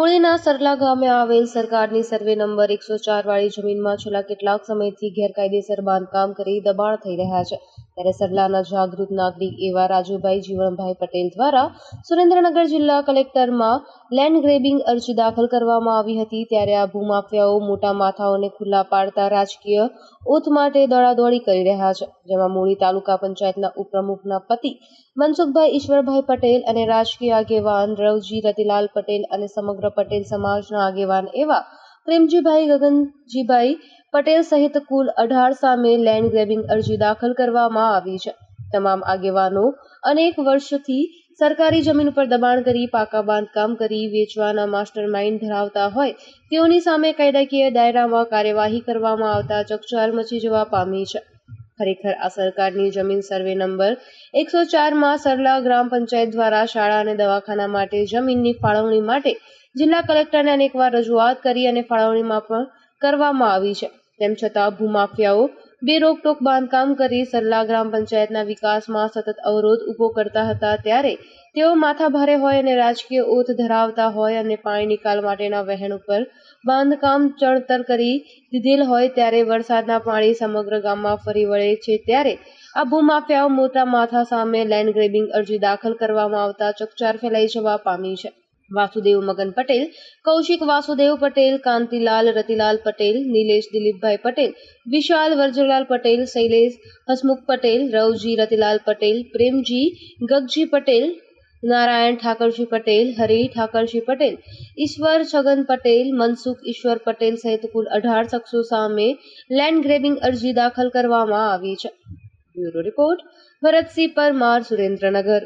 મૂળીના સરલા ગામે આવેલ સરકારની સર્વે નંબર એકસો ચાર વાળી જમીનમાં છેલ્લા કેટલાક સમયથી ગેરકાયદેસર બાંધકામ કરી દબાણ થઈ રહ્યા છે. ત્યારે સરલાના જાગૃત નાગરિક એવા રાજુભાઈ જીવણભાઈ પટેલ દ્વારા સુરેન્દ્રનગર જિલ્લા કલેક્ટરમાં લેન્ડ ગ્રેબિંગ અરજી દાખલ કરવામાં આવી હતી. ત્યારે આ ભૂમાફિયાઓ મોટા માથાઓને ખુલ્લા પાડતા રાજકીય ઓથ માટે દોડાદોડી કરી રહ્યા છે, જેમાં મૂળી તાલુકા પંચાયતના ઉપપ્રમુખના પતિ મનસુખભાઈ ઈશ્વરભાઈ પટેલ અને રાજકીય આગેવાન રવજી રતિલાલ પટેલ અને સમગ્ર પટેલ સમાજના આગેવાન એવા પ્રેમજીભાઈ ગગનજીભાઈ પટેલ સહિત કુલ અઢાર સામે લેન્ડ ગ્રેબિંગ અરજી દાખલ કરવામાં આવી છે. તમામ આગેવાનો અનેક વર્ષથી સરકારી જમીન ઉપર દબાણ કરી પાકા બાંધકામ કરી વેચવાના માસ્ટર માઇન્ડ ધરાવતા હોય તેઓની સામે કાયદાકીય દાયરામાં કાર્યવાહી કરવામાં આવતા ચકચાર મચી જવા પામી છે. ખરેખર આ સરકારની જમીન સર્વે નંબર એકસો ચારમાં સરલા ગ્રામ પંચાયત દ્વારા શાળા અને દવાખાના માટે જમીનની ફાળવણી માટે જિલ્લા કલેક્ટરને અનેકવાર રજૂઆત કરી અને ફાળવણીમાં પણ કરવામાં આવી છે. તેમ છતાં, ભૂમાફિયાઓ બે રોકટોક બાંધકામ કરી સરલા ગ્રામ પંચાયતના વિકાસમાં સતત અવરોધ ઊભો કરતા હતા ત્યારે તેઓ માથાભારે હોય અને રાજકીય ઓથ ધરાવતા હોય અને પાણી નિકાલ માટેના વહેણ ઉપર બાંધકામ ચણતર કરી દીધેલ હોય ત્યારે વરસાદના પાણી સમગ્ર ગામમાં ફરી વળે છે ત્યારે આ ભૂમાફિયાઓ મોટા માથા સામે લેન્ડ ગ્રેબિંગ અરજી દાખલ કરવામાં આવતા ચકચાર ફેલાઈ જવા પામી છે. વાસુદેવ મગન પટેલ કૌશિક વાસુદેવ પટેલ કાંતિલાલ રતિલાલ પટેલ નિલેશ દિલીપભાઈ પટેલ વિશાલ વર્જલાલ પટેલ શૈલેષ હસમુખ પટેલ રવજી રતિલાલ પટેલ પ્રેમજી ગગજી પટેલ નારાયણ ઠાકરજી પટેલ હરી ઠાકરજી પટેલ ઈશ્વર છગન પટેલ મનસુખ ઈશ્વર પટેલ સહિત કુલ અઢાર શખ્સો સામે લેન્ડ ગ્રેબિંગ અરજી દાખલ કરવામાં આવી છે બ્યુરો રિપોર્ટ ભરતસિંહ પરમાર સુરેન્દ્રનગર